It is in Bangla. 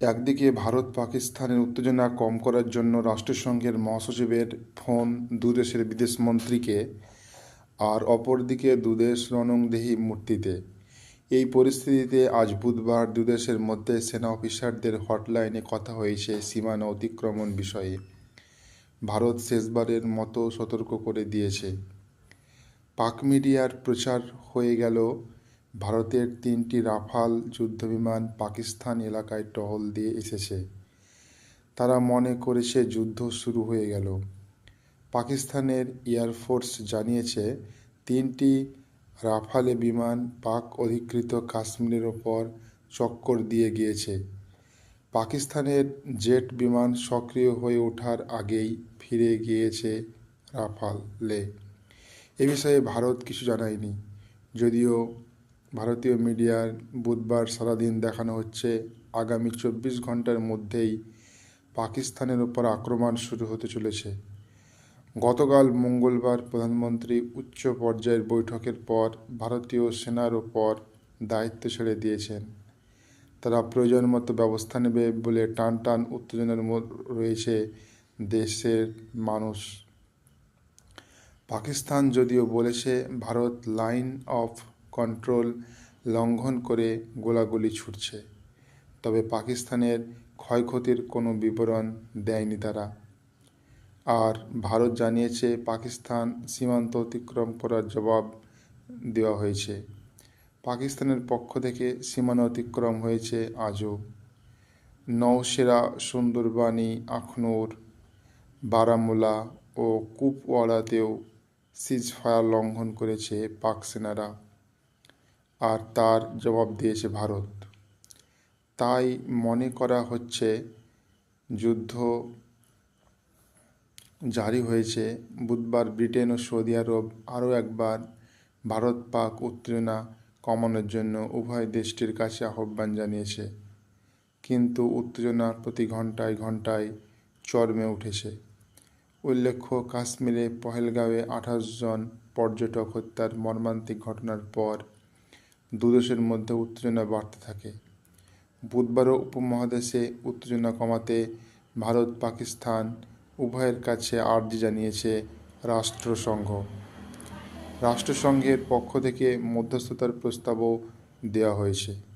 একদিকে ভারত পাকিস্তানের উত্তেজনা কম করার জন্য রাষ্ট্রসংঘের মহাসচিবের ফোন দুদেশের বিদেশমন্ত্রীকে আর অপরদিকে দুদেশ রণংদেহী মূর্তিতে। এই পরিস্থিতিতে আজ বুধবার দুদেশের মধ্যে সেনা অফিসারদের হটলাইনে কথা হয়েছে সীমানা অতিক্রমণ বিষয়ে। ভারত শেষবারের মতো সতর্ক করে দিয়েছে। পাক মিডিয়ার প্রচার হয়ে গেল ভারতের তিনটি রাফাল যুদ্ধবিমান পাকিস্তান এলাকায় টহল দিয়ে এসেছে। তারা মনে করেছে যুদ্ধ শুরু হয়ে গেল। পাকিস্তানের এয়ারফোর্স জানিয়েছে, তিনটি রাফালে বিমান পাক অধিকৃত কাশ্মীরের ওপর চক্কর দিয়ে গিয়েছে। পাকিস্তানের জেট বিমান সক্রিয় হয়ে ওঠার আগেই ফিরে গিয়েছে রাফালে এ বিষয়ে ভারত কিছু জানায়নি, যদিও ভারতীয় মিডিয়ার বুধবার সারাদিন দেখানো হচ্ছে, আগামী চব্বিশ ঘণ্টার মধ্যেই পাকিস্তানের ওপর আক্রমণ শুরু হতে চলেছে। গতকাল মঙ্গলবার প্রধানমন্ত্রী উচ্চ পর্যায়ের বৈঠকের পর ভারতীয় সেনার ওপর দায়িত্ব ছেড়ে দিয়েছেন। তারা প্রয়োজন মতো ব্যবস্থা নেবে বলে টান টান উত্তেজনার রয়েছে দেশের মানুষ। পাকিস্তান যদিও বলেছে, ভারত লাইন অফ কন্ট্রোল লঙ্ঘন করে গোলাগুলি ছুটছে। তবে পাকিস্তানের ক্ষয়ক্ষতির কোনো বিবরণ দেয়নি তারা। আর ভারত জানিয়েছে, পাকিস্তান সীমান্ত অতিক্রম করার জবাব দেওয়া হয়েছে। পাকিস্তানের পক্ষ থেকে সীমানা অতিক্রম হয়েছে আজও। নৌসেরা সুন্দরবানি, আখনুর, বারামুলা ও কুপওয়াড়াতেও সিজফায়ার লঙ্ঘন করেছে পাক সেনারা। আর তার জবাব দিয়েছে ভারত। তাই মনে করা হচ্ছে, যুদ্ধ জারি হয়েছে। বুধবার ব্রিটেন ও সৌদি আরব আরও একবার ভারত পাক উত্তেজনা কমানোর জন্য উভয় দেশটির কাছে আহ্বান জানিয়েছে। কিন্তু উত্তেজনা প্রতি ঘন্টায় ঘন্টায় চরমে উঠেছে। উল্লেখ্য, কাশ্মীরে পহেলগাঁওয়ে আঠাশ জন পর্যটক হত্যার মর্মান্তিক ঘটনার পর দুদেশের মধ্যে উত্তেজনা বাড়তে থাকে। বুধবারও উপমহাদেশে উত্তেজনা কমাতে ভারত, পাকিস্তান উভয়ের কাছে আর্জি জানিয়েছে রাষ্ট্রসংঘ। রাষ্ট্রসংঘের পক্ষ থেকে মধ্যস্থতার প্রস্তাবও দেওয়া হয়েছে।